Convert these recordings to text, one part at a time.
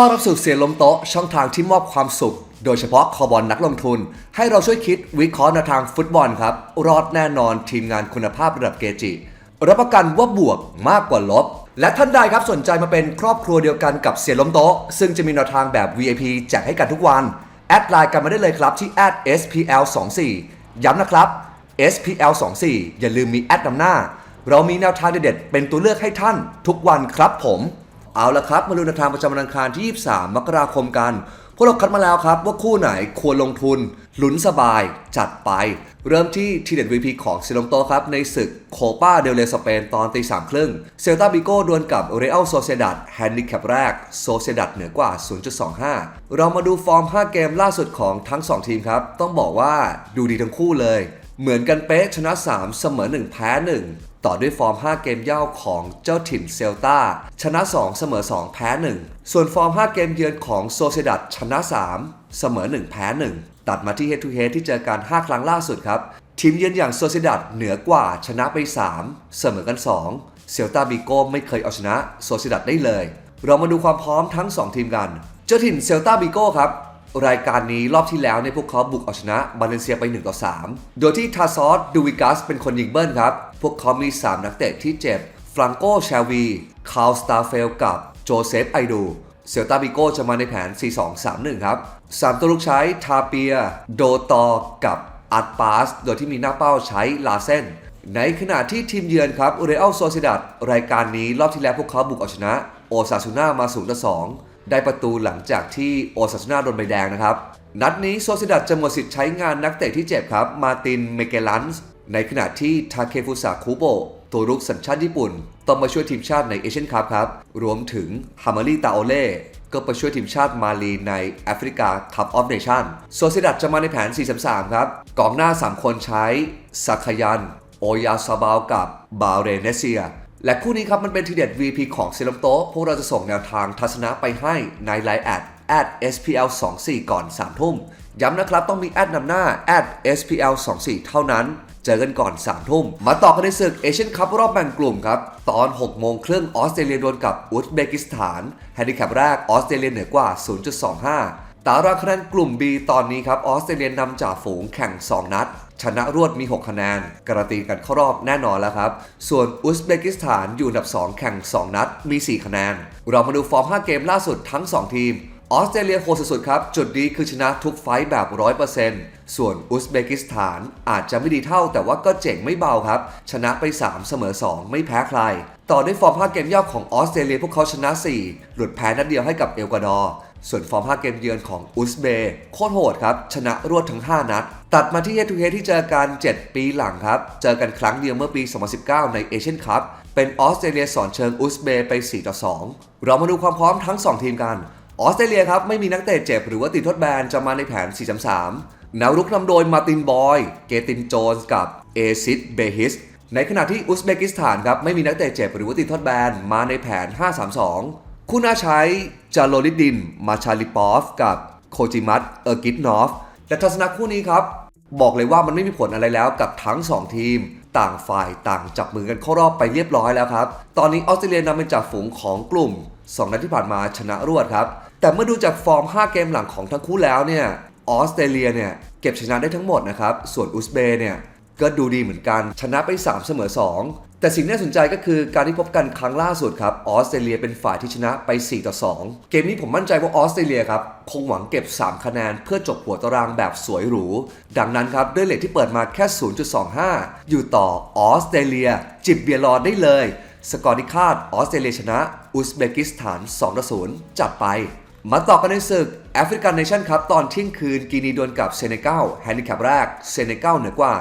ต้อนรับสู่เสียงลมโต๊ะช่องทางที่มอบความสุข โดยเฉพาะคอบอลนักลงทุน ให้เราช่วยคิดวิเคราะห์แนวทางฟุตบอลครับ รอดแน่นอนทีมงานคุณภาพระดับเกจิ รับประกันว่าบวกมากกว่าลบ และท่านใดครับสนใจมาเป็นครอบครัวเดียวกันกับเสียล้มโต๊ะ ซึ่งจะมีแนวทางแบบ VIP แจกให้กันทุกวัน แอดไลน์กันมาได้เลยครับที่ @spl24 ย้ำนะครับ SPL 2 4 อย่าลืมมีแอดนำหน้า เรามีแนวทางเด็ดๆเป็นตัวเลือกให้ท่านทุกวันครับผม เอาละครับมาดูแนวทางประจำวันอังคารที่ 23 มกราคมกัน พวกเราคัดมาแล้วครับว่าคู่ไหนควรลงทุน หลุนสบายจัดไป เริ่มที่ทีเด็ด VP ของซิลงโตครับ ในศึกโคปาเดลเรสเปนตอนตีสามครึ่งเซลตาบิโก้ดวลกับเรอัลโซเซดัดแฮนดิแคปแรกโซเซดัดเหนือกว่า 0.25 เรามาดูฟอร์ม 5 เกมล่าสุดของทั้ง 2 ทีมครับ ต้องบอกว่าดูดีทั้งคู่เลยเหมือนกันเป๊ะชนะ 3 เสมอ 1 แพ้ 1 ต่อด้วยฟอร์ม 5 เกมเย่าของเจ้าถิ่นเซลตาชนะ 2 เสมอ 2 แพ้ 1 ส่วนฟอร์ม 5 เกมเยือนของโซเซดัดชนะ 3 เสมอ 1 แพ้ 1 ตัดมาที่ Head to Head ที่เจอกัน 5 ครั้งล่าสุดครับ ทีมเยือนอย่างโซเซดัดเหนือกว่าชนะไป 3 เสมอกัน 2 เซลตาบิโกไม่เคยเอาชนะโซเซดัดได้เลย เรามาดูความพร้อมทั้ง 2 ทีมกัน เจ้าถิ่นเซลตาบิโกครับรายการนี้รอบที่แล้วเนี่ยพวกเขาบุกเอาชนะบาเลนเซียไป1ต่อ3โดยที่ทาซอสดูวิกัสเป็นคนยิงเบิ้ลครับ พวกเขามี 3 นักเตะที่เจ็บฟรังโกชาวีคาลสตาเฟลกับโจเซฟไอดูเซลตาบิโกจะมาในแผน 4-2-3-1 ครับ 3 ตัวลูกใช้ทาเปีย โดตอกับอัดปาส โดยที่มีหน้าเป้าใช้ลาเซนในขณะที่ทีมเยือนครับเรอัลโซซิดัดรายการนี้รอบที่แล้วพวกเขาบุกเอาชนะ โอซาซูน่ามา0ต่อ2ได้ประตูหลังจากที่โอซาซูน่าโดนใบแดงนะครับ นัดนี้โซซิดัดจะหมดสิทธิ์ใช้งานนักเตะที่เจ็บครับ มาติน เมเกลันส์ ในขณะที่ทาเคฟุสะคุโบตัวรุกสัญชาติญี่ปุ่น ต้องมาช่วยทีมชาติในเอเชียนคัพครับ รวมถึงฮามารีตาโอเล่ก็ไปช่วยทีมชาติมาลีในแอฟริกาคัพออฟเนชั่นโซซิดัดจะมาในแผน4-3-3ครับกองหน้า 3 คนใช้ซักยัน โอยาซาบาวกับบาเรเนเซีย และคู่นี้ครับมันเป็นทีเด็ด VP ของเซลมโตพวกเราจะส่งแนวทางทัศนะไปให้ในไลน์แอด at spl 2 4ก่อน3ทุ่ม ย้ำนะครับต้องมีแอดนำหน้า at spl 2 4เท่านั้น เจอกันก่อน3ทุ่ม มาต่อกันในศึกเอเชียนคัพรอบแบ่งกลุ่มครับ ตอน 6 โมงครึ่งออสเตรเลียดวลกับอุซเบกิสถานแฮนดิแคปแรกออสเตรเลียเหนือกว่า 0.25 ตารางคะแนนกลุ่ม B ตอนนี้ครับออสเตรเลียนำจ่าฝูงแข่ง 2 นัด ชนะรวดมี 6 คะแนน การันตีกันเข้ารอบแน่นอนแล้วครับ ส่วนอุซเบกิสถานอยู่อันดับ 2 แข่ง 2 นัดมี 4 คะแนน เรามาดูฟอร์ม 5 เกมล่าสุดทั้ง 2 ทีม ออสเตรเลียโหดสุดๆครับ จุดดีคือชนะทุกไฟต์แบบ 100%ส่วนอุซเบกิสถานอาจจะไม่ดีเท่าแต่ว่าก็เจ๋งไม่เบาครับ ชนะไป 3 เสมอ 2 ไม่แพ้ใคร ต่อด้วยฟอร์ม 5 เกมย่อของออสเตรเลียพวกเขาชนะ 4 หลุดแพ้นัดเดียวให้กับเอลกวาดอร์ส่วนฟอร์ม 5 เกมเยือนของอุซเบโคตรโหดครับ ชนะรวดทั้ง 5 นัด ตัดมาที่ Head to Head ที่เจอกัน 7 ปีหลังครับ เจอกันครั้งเดียวเมื่อปี 2019 ในเอเชียนคัพเป็นออสเตรเลียสอนเชิงอุซเบไป 4 ต่อ 2 เรามาดูความพร้อมทั้ง 2 ทีมกัน ออสเตรเลียครับไม่มีนักเตะเจ็บหรือว่าติดทดแบนจะมาในแผน 4-3-3 แนวรุกนำโดยมาร์ตินบอย เกตินโจนส์กับเอซิดเบฮิสในขณะที่อุซเบกิสถานครับไม่มีนักเตะเจ็บหรือว่าติดทดแบนมาในแผน 5-3-2 คู่น่าใช้จาโลลิดดิน มาชาลิปอฟ กับโคจิมัตเออร์กิตนอฟและทัศนะคู่นี้ครับ บอกเลยว่ามันไม่มีผลอะไรแล้วกับทั้ง 2 ทีม ต่างฝ่ายต่างจับมือกันเข้ารอบไปเรียบร้อยแล้วครับ ตอนนี้ออสเตรเลียนำเป็นจ่าฝูงของกลุ่ม 2 นัดที่ผ่านมาชนะรวดครับ แต่เมื่อดูจากฟอร์ม 5 เกมหลังของทั้งคู่แล้วเนี่ยออสเตรเลียเนี่ยเก็บชนะได้ทั้งหมดนะครับ ส่วนอุซเบย์เนี่ยก็ดูดีเหมือนกัน ชนะไป 3 เสมอ 2 แต่สิ่งที่น่าสนใจก็คือการที่พบกันครั้งล่าสุดครับออสเตรเลียเป็นฝ่ายที่ชนะไป 4 ต่อ 2 เกมนี้ผมมั่นใจว่าออสเตรเลียครับ คงหวังเก็บ 3 คะแนนเพื่อจบหัวตารางแบบสวยหรู ดังนั้นครับ ด้วยเลทที่เปิดมาแค่ 0.25 อยู่ต่อออสเตรเลีย จิบเบียร์รอได้เลย สกอร์ที่คาดออสเตรเลียชนะ อุซเบกิสถาน2ต่อ0จัดไป มาต่อกันในศึกแอฟริกันเนชั่นครับ ตอนเที่ยงคืนกินีดวลกับเซเนกัลแฮนดิแคปแรกเซเนกัลเหนือกว่า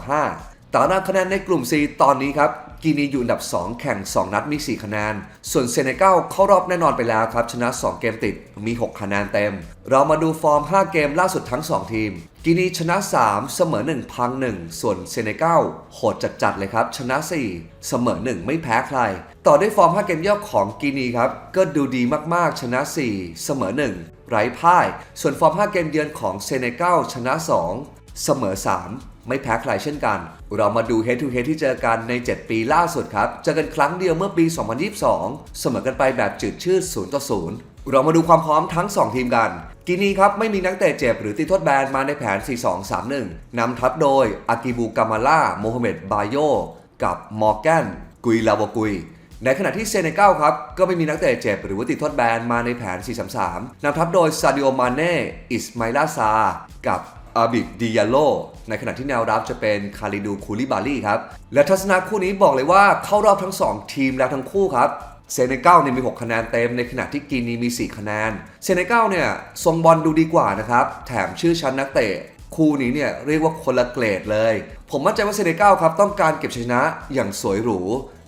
0.25 ตารางคะแนนในกลุ่ม C ตอนนี้ครับ กินีอยู่อันดับ 2 แข่ง 2 นัดมี 4 คะแนน ส่วนเซเนกัลเข้ารอบแน่นอนไปแล้วครับ ชนะ 2 เกมติดมี 6 คะแนนเต็ม เรามาดูฟอร์ม 5 เกมล่าสุดทั้ง 2 ทีม กีนีชนะ 3 เสมอ 1 พัง 1 ส่วนเซเนกัลโหดจัดๆเลยครับ ชนะ 4 เสมอ 1 ไม่แพ้ใคร ต่อด้วยฟอร์ม 5 เกมย่อของกีนีครับ ก็ดูดีมากๆ ชนะ 4 เสมอ 1 ไร้พ่าย ส่วนฟอร์ม 5 เกมเยือนของเซเนกัลชนะ 2 เสมอ 3 ไม่แพ้ใครเช่นกัน เรามาดู Head to Head ที่เจอกันใน 7 ปีล่าสุดครับ เจอกันครั้งเดียวเมื่อปี 2022 เสมอกันไปแบบจืดชืด0ต่อ0เรามาดูความพร้อมทั้ง 2 ทีมกัน กินีครับไม่มีนักเตะเจ็บหรือติดโทษแบนมาในแผน 4-2-3-1 นำทัพโดยอากิบูกามาล่าโมฮัมเหม็ดบาโยกับมอร์แกนกุยลาวกุย ในขณะที่เซเนกัลครับก็ไม่มีนักเตะเจ็บหรือว่าติดโทษแบนมาในแผน 4-3-3 นำทัพโดยซาดิโอมาเน่อิสมาลาซา กับอาบิดดิยาโล ในขณะที่แนวรับจะเป็นคาริดูคูลิบาลีครับ และทัศนะคู่นี้บอกเลยว่าเข้ารอบทั้ง 2 ทีมแล้วทั้งคู่ครับ เซเนกัลเนี่ยมี 6 คะแนนเต็ม ในขณะที่กีนีมี 4 คะแนน เซเนกัลเนี่ยทรงบอลดูดีกว่านะครับ แถมชื่อชั้นนักเตะคู่นี้เนี่ยเรียกว่าคนละเกรดเลย ผมมั่นใจว่าเซเนกัลครับต้องการเก็บชนะอย่างสวยหรู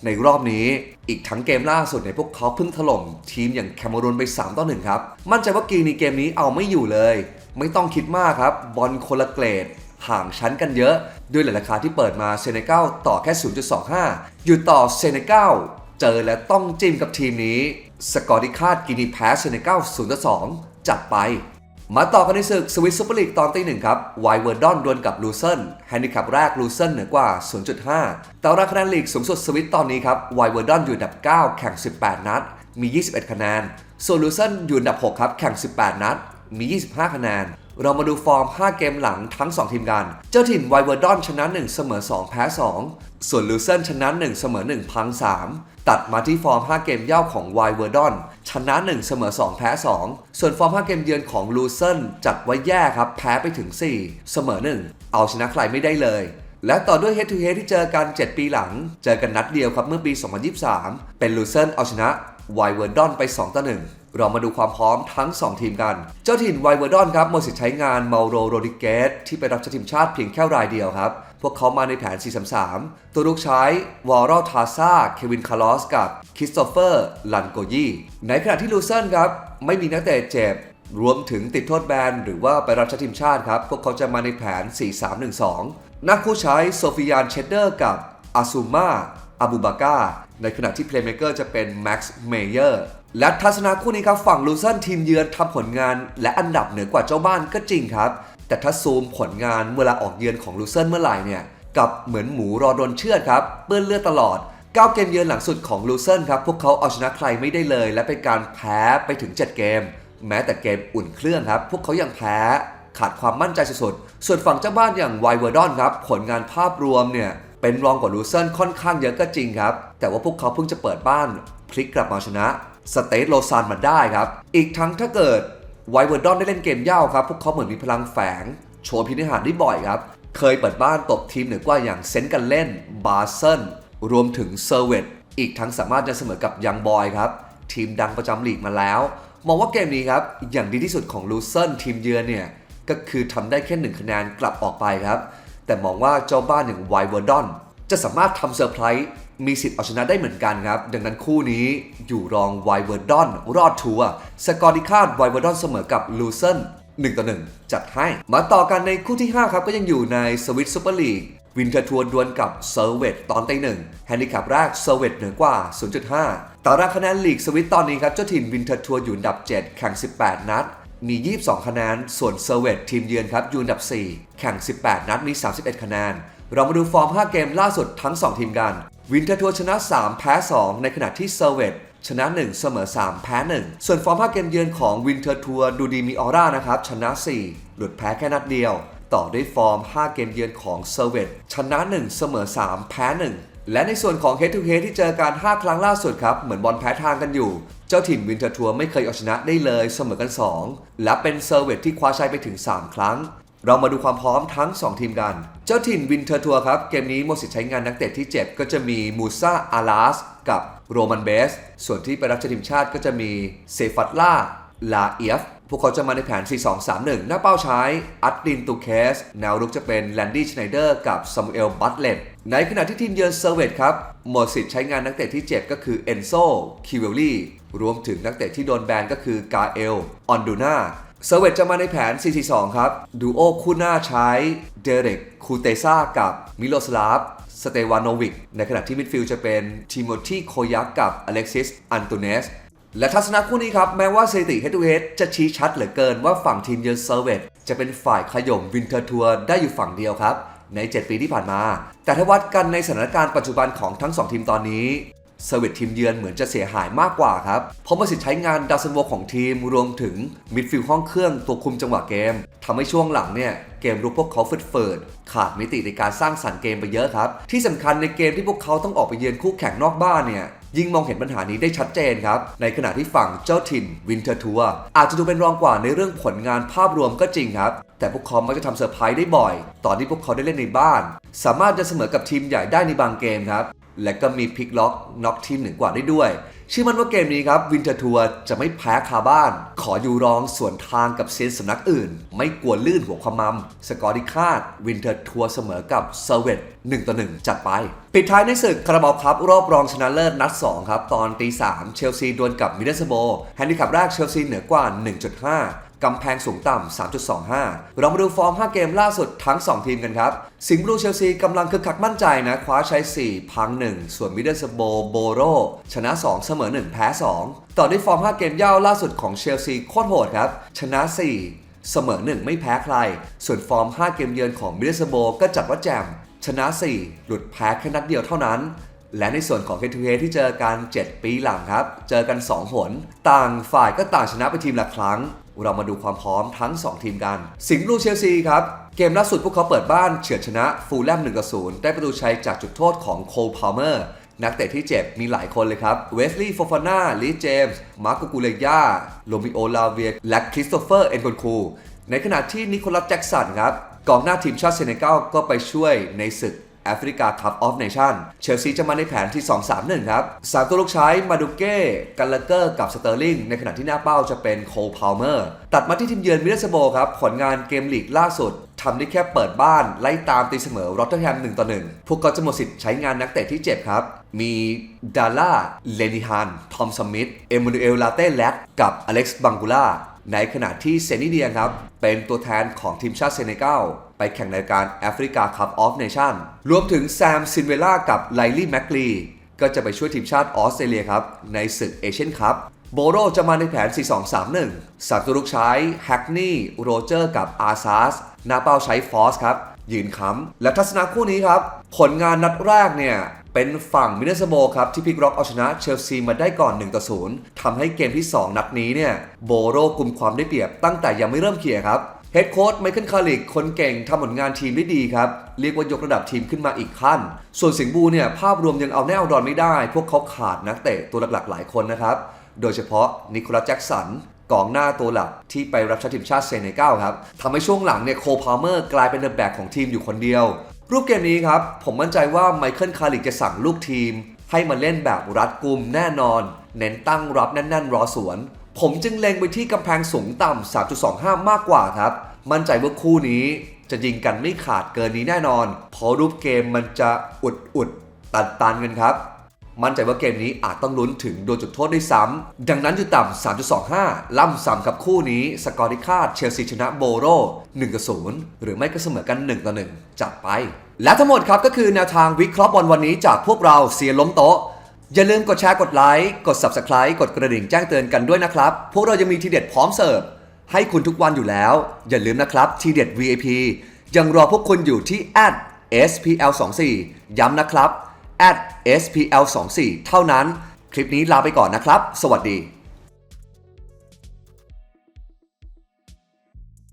ในรอบนี้ อีกทั้งเกมล่าสุดในพวกเขาเพิ่งถล่มทีมอย่างแคมรูนไป 3 ต่อ 1 ครับ มั่นใจว่ากีนีเกมนี้เอาไม่อยู่เลย ไม่ต้องคิดมากครับ บอลคนละเกรด ห่างชั้นกันเยอะ ด้วยหลายราคาที่เปิดมาเซเนกัลต่อแค่ 0.25 อยู่ต่อเซเนกัล เจอและต้องจิ้มกับทีมนี้ สกอร์ที่คาดกินีแพ้เซเนกัล0.2จัดไป มาต่อกันในศึกสวิตซูเปอร์ลีกตอนตีหนึ่งครับไวเวอร์ดอนดวลกับลูเซนแฮนดิแคปแรกลูเซนเหนือกว่า 0.5 แต่ราคะแนนลีกสูงสุดสวิตตอนนี้ครับไวเวอร์ดอนอยู่อันดับ 9 แข่ง 18 นัด มี 21 คะแนนส่วนลูเซนอยู่อันดับ 6 ครับ แข่ง 18 นัด มี 25 คะแนนเรามาดูฟอร์ม 5 เกมหลังทั้ง 2 ทีมกัน เจ้าถิ่นไวเวอร์ดอนชนะ 1 เสมอ 2 แพ้ 2 ส่วนลูเซนชนะ1เสมอ1พัง3ตัดมาที่ฟอร์ม 5 เกมเย่าของไวเวอร์ดอนชนะ 1 เสมอ 2 แพ้ 2 ส่วนฟอร์ม 5 เกมเยือนของลูเซนจัดไว้แย่ครับ แพ้ไปถึง 4 เสมอ 1 เอาชนะใครไม่ได้เลย และต่อด้วย Head to Head ที่เจอกัน 7 ปีหลัง เจอกันนัดเดียวครับเมื่อปี 2023 เป็นลูเซนเอาชนะไวเวอร์ดอนไป 2 ต่อ 1 เรามาดูความพร้อมทั้ง 2 ทีมกัน เจ้าถิ่นไวเวอร์ดอนครับหมดสิทธิ์ใช้งานมาโรโรดิเกสที่ไปรับใช้ทีมชาติเพียงแค่รายเดียวครับ พวกเขามาในแผน 4-3-3 ตัวลูกใช้วอร์รทาซาเควินคาร์ลอสกับคริสโตเฟอร์ลันโกยีในขณะที่ลูเซนครับ ไม่มีนักเตะเจ็บ รวมถึงติดโทษแบน หรือว่าไปรับใช้ทีมชาติครับ พวกเขาจะมาในแผน 4-3-1-2 นักคู่ใช้โซฟิยานเชดเดอร์กับอาซูมาอาบูบาก้าในขณะที่เพลย์เมเกอร์จะเป็นแม็กซ์เมเยอร์ และทัศนะคู่นี้ครับฝั่งลูเซนทีมเยือนทำผลงานและอันดับเหนือกว่าเจ้าบ้านก็จริงครับ แต่ถ้าซูมผลงานเวลาออกเยือนของลูเซนเมื่อไหร่เนี่ยกับเหมือนหมูรอโดนเชือดครับเปื้อนเลือดตลอด9เกมเยือนหลังสุดของลูเซนครับ พวกเขาเอาชนะใครไม่ได้เลย และเป็นการแพ้ไปถึง 7 เกม แม้แต่เกมอุ่นเครื่องครับ พวกเขายังแพ้ขาดความมั่นใจสุดๆ ส่วนฝั่งเจ้าบ้านอย่างไวเวอร์ดอนครับ ผลงานภาพรวมเนี่ย เป็นรองกว่าลูเซนค่อนข้างเยอะก็จริงครับ แต่ว่าพวกเขาเพิ่งจะเปิดบ้านพลิกกลับมาชนะ สเตทโลซานมาได้ครับ อีกทั้งถ้าเกิดไวเวอร์ดอนได้เล่นเกมเย่าครับ พวกเขาเหมือนมีพลังแฝง โชว์พินิหารได้บ่อยครับ เคยเปิดบ้านตบทีมเหนือกว่าอย่างเซนต์กันเล่น บาร์เซนรวมถึงเซอร์เวตอีกทั้งสามารถจะเสมอกับยังบอยครับ ทีมดังประจำลีกมาแล้ว มองว่าเกมนี้ครับ อย่างดีที่สุดของลูเซนทีมเยือนเนี่ย ก็คือทำได้แค่หนึ่งคะแนนกลับออกไปครับ แต่มองว่าเจ้าบ้านอย่างไวเวอร์ดอน จะสามารถทำเซอร์ไพรส์มีสิทธิ์เอาชนะได้เหมือนกันครับ ดังนั้นคู่นี้อยู่รองไวเวอร์ดอนรอดทัวร์สกอร์ที่คาดไวเวอร์ดอนเสมอกับลูเซน1ต่อ1 จัดให้ มาต่อกันในคู่ที่ 5 ครับ ก็ยังอยู่ในสวิตซูเปอร์ลีกวินเทอร์ทัวร์ดวลกับเซอร์เวตตอนตีหนึ่งแฮนดิแคปแรกเซอร์เวตเหนือกว่า 0.5ตารางคะแนนลีกสวิตตอนนี้ครับเจ้าถิ่นวินเทอร์ทัวร์อยู่อันดับ 7 แข่ง 18 นัด มี 22 คะแนน ส่วนเซอร์เวตทีมเยือนครับอยู่อันดับ 4 แข่ง 18 นัดมี 31 คะแนน เรามาดูฟอร์ม 5 เกมล่าสุดทั้ง 2 ทีมกัน วินเทอร์ทัวร์ชนะ 3 แพ้ 2 ในขณะที่เซอร์เวตชนะ 1 เสมอ 3 แพ้ 1 ส่วนฟอร์ม 5 เกมเยือนของวินเทอร์ทัวร์ดูดีมีออร่านะครับ ชนะ 4 หลุดแพ้แค่นัดเดียว ต่อด้วยฟอร์ม 5 เกมเยือนของเซอร์เวตชนะ 1 เสมอ 3 แพ้ 1และในส่วนของ Head to Head ที่เจอกัน5ครั้งล่าสุดครับ เหมือนบอลแพ้ทางกันอยู่ จ้าถิ่นวินเทอร์ทัวร์ไม่เคยเอาชนะได้เลยเสมอกัน 2 และเป็นเซอร์เวตที่คว้าชัยไปถึง 3 ครั้ง เรามาดูความพร้อมทั้ง 2 ทีมกัน เจ้าถิ่นวินเทอร์ทัวร์ครับ เกมนี้หมดสิทธิ์ใช้งานนักเตะที่เจ็บก็จะมีมูซาอาลาสกับโรมันเบส ส่วนที่ไปรับใช้ทีมชาติก็จะมีเซฟัตล่าลาเอียฟพวกเขาจะมาในแผน 4-2-3-1 หน้าเป้าใช้อัดดินตูเคส แนวรุกจะเป็นแลนดี้ชไนเดอร์กับซามูเอลบัตเลตในขณะที่ทีมเยือนเซอร์เวตครับหมดสิทธิ์ใช้งานนักเตะที่เจ็บก็คือเอนโซคิวเวลลี่ รวมถึงนักเตะที่โดนแบนก็คือกาเอล ออนดูนาเซเวตจะมาในแผน 4-4-2 ครับ ดูโอคู่หน้าใช้เดเร็กคูเตซ่ากับมิโลสลาฟสเตวานโวิก ในขณะที่มิดฟิลด์จะเป็นทิโมธีโคยักกับอเล็กซิส อันโตเนส และทัศนะคู่นี้ครับ แม้ว่าสถิติเฮด o ูเฮดจะชี้ชัดเหลือเกินว่าฝั่งทีมเยือนเซเวตจะเป็นฝ่ายขย่มวินเทอร์ทัวร์ได้อยู่ฝั่งเดียวครับ ใน 7 ปีที่ผ่านมา แต่ถ้าวัดกันในสถานการณ์ปัจจุบันของทั้ง 2 ทีมตอนนี้ เซอร์วิสทีมเยือนเหมือนจะเสียหายมากกว่าครับ เพราะประสิทธิ์ใช้งานดาวซันโวของทีมรวมถึงมิดฟิลด์ห้องเครื่องตัวคุมจังหวะเกมทำให้ช่วงหลังเนี่ยเกมรุกพวกเขาฝืดเฟิดๆขาดมิติในการสร้างสรรค์เกมไปเยอะครับ ที่สำคัญในเกมที่พวกเขาต้องออกไปเยือนคู่แข่งนอกบ้านเนี่ยยิ่งมองเห็นปัญหานี้ได้ชัดเจนครับ ในขณะที่ฝั่งเจ้าถิ่นวินเทอร์ทัวร์อาจจะดูเป็นรองกว่าในเรื่องผลงานภาพรวมก็จริงครับ แต่พวกเขามักจะทำเซอร์ไพรส์ได้บ่อย ตอนที่พวกเขาได้เล่นในบ้าน สามารถจะเสมอกับทีมใหญ่ได้ในบางเกมครับ และก็มีพลิกล็อกน็อกทีมหนึ่งกว่าได้ด้วย ชื่อมันว่าเกมนี้ครับวินเทอร์ทัวร์จะไม่แพ้คาบ้าน ขออยู่รองส่วนทางกับเซนสำนักอื่น ไม่กลัวลื่นหัวความมัม สกอร์ที่คาดวินเทอร์ทัวร์เสมอกับเซเวต1ต่อ1จัดไป ปิดท้ายในศึกคาราบาวครับ รอบรองชนะเลิศนัด 2 ครับ ตอนตี3เชลซีดวลกับมิดเดสโบแฮนดิคัพแรกเชลซีเหนือกว่า 1.5 กำแพงสูงต่ำ 3.25 เรามาดูฟอร์ม 5 เกมล่าสุดทั้ง 2 ทีมกันครับ สิงห์บลูเชลซีกำลังคึกคักมั่นใจนะ คว้าใช้ 4 พัง 1 ส่วนมิดเดิลสโบโบโรชนะ 2 เสมอ 1 แพ้ 2 ต่อด้วยฟอร์ม 5 เกมย่าวล่าสุดของเชลซีโคตรโหดครับ ชนะ 4 เสมอ 1 ไม่แพ้ใคร ส่วนฟอร์ม 5 เกมเยือนของมิดเดิลสโบก็จัดว่าแจ่มชนะ 4 หลุดแพ้แค่นัดเดียวเท่านั้นและในส่วนของ Head to Head ที่เจอกัน 7 ปีหลังครับ เจอกัน 2 หน ต่างฝ่ายก็ต่างชนะไปทีมละครั้ง เรามาดูความพร้อมทั้ง 2 ทีมกัน สิงห์ลูเชลซีครับ เกมล่าสุดพวกเขาเปิดบ้านเฉือนชนะฟูลแลม1 0ได้ประตูชัยจากจุดโทษของโคลพาลเมอร์ นักเตะที่เจ็บมีหลายคนเลยครับเวสลีย์โฟฟาน่าลีเจมส์มาร์โกกูเลย่าโรมิโอลาเวียและคริสโตเฟอร์เอ็นโกนคูในขณะที่นิโคลัสแจ็กสันครับกองหน้าทีมชาติเซเนกัลก็ไปช่วยในศึก แอฟริกาคัพออฟเนชั่นเชลซีจะมาในแผนที่ 2-3-1 ครับ3ตัวลูกใช้มาดูเก้กันเลเกอร์กับสเตอร์ลิงในขณะที่หน้าเป้าจะเป็นโคลพาวเมอร์ตัดมาที่ทีมเยือนมิเลสโบครับ ผลงานเกมลีกล่าสุดทำได้แค่เปิดบ้าน ไล่ตามตีเสมอรอตเตอร์แฮม1ต่อ1พวกเขาจะหมดสิทธิ์ใช้งานนักเตะที่เจ็บครับ มีดาร่าเลนิฮันทอมสมิธเอมูนูเอลลาเต้แลกกับอเล็กซ์บังกูล่า ในขณะที่เซนิเดียครับ เป็นตัวแทนของทีมชาติเซเนกัลไปแข่งในการแอฟริกาคัพออฟเนชั่นรวมถึงแซมซินเวล่ากับไลลี่แมคลีก็จะไปช่วยทีมชาติออสเตรเลียครับ ในศึกเอเชียนคัพโบโรจะมาในแผน 4-2-3-1 สัตว์ตัวลูกใช้แฮกนี่โรเจอร์กับอาซาสนาเป้าใช้ฟอสครับ ยืนค้ำและทัศนะคู่นี้ครับ ผลงานนัดแรกเนี่ย เป็นฝั่งมิเดิลสโบครับ ที่พลิกร็อกเอาชนะเชลซีมาได้ก่อน 1 ต่อ 0 ทำให้เกมที่ 2 นัดนี้เนี่ย โบโรกลุ่มความได้เปรียบตั้งแต่ยังไม่เริ่มเขี่ยครับเฮดโค้ชไมเคิลคาริกคนเก่งทำผลงานทีมได้ดีครับ เรียกว่ายกระดับทีมขึ้นมาอีกขั้น ส่วนสิงห์บูเนี่ย ภาพรวมยังเอาแน่เอาดอนไม่ได้ พวกเขาขาดนักเตะตัวหลักๆ หลายคนนะครับ โดยเฉพาะนิโคลัสแจ็กสันกองหน้าตัวหลักที่ไปรับใช้ทีมชาติเซเนกัลครับทำให้ช่วงหลังเนี่ยโคพาลเมอร์กลายเป็นเดอะแบกของทีมอยู่คนเดียว รูปเกมนี้ครับ ผมมั่นใจว่าไมเคิลคาริกจะสั่งลูกทีม ให้มาเล่นแบบรัดกุมแน่นอน เน้นตั้งรับแน่นๆ รอสวน ผมจึงเล็งไปที่กำแพงสูงต่ำ 3.25 มากกว่าครับ มั่นใจว่าคู่นี้จะยิงกันไม่ขาดเกินนี้แน่นอนเพราะรูปเกมมันจะอุดอุดตันตันๆกันครับ มั่นใจว่าเกมนี้อาจต้องลุ้นถึงโดนจุดโทษได้ซ้ำ ดังนั้นอยู่ต่ำ 3.25 ล่ำซ้ำกับคู่นี้ สกอร์ที่คาดเชลซีชนะโบโร1-0 หรือไม่ก็เสมอกัน1-1จัดไป และทั้งหมดครับก็คือแนวทางวิเคราะห์บอลวันนี้จากพวกเราเสียล้มโต๊ะ อย่าลืมกดแชร์กดไลค์กด Subscribe กดกระดิ่งแจ้งเตือนกันด้วยนะครับ พวกเราจะมีทีเด็ดพร้อมเสิร์ฟให้คุณทุกวันอยู่แล้ว อย่าลืมนะครับทีเด็ด VIP ยังรอพวกคุณอยู่ที่ @spl24 ย้ำนะครับ @spl24 เท่านั้น คลิปนี้ลาไปก่อนนะครับ สวัสดี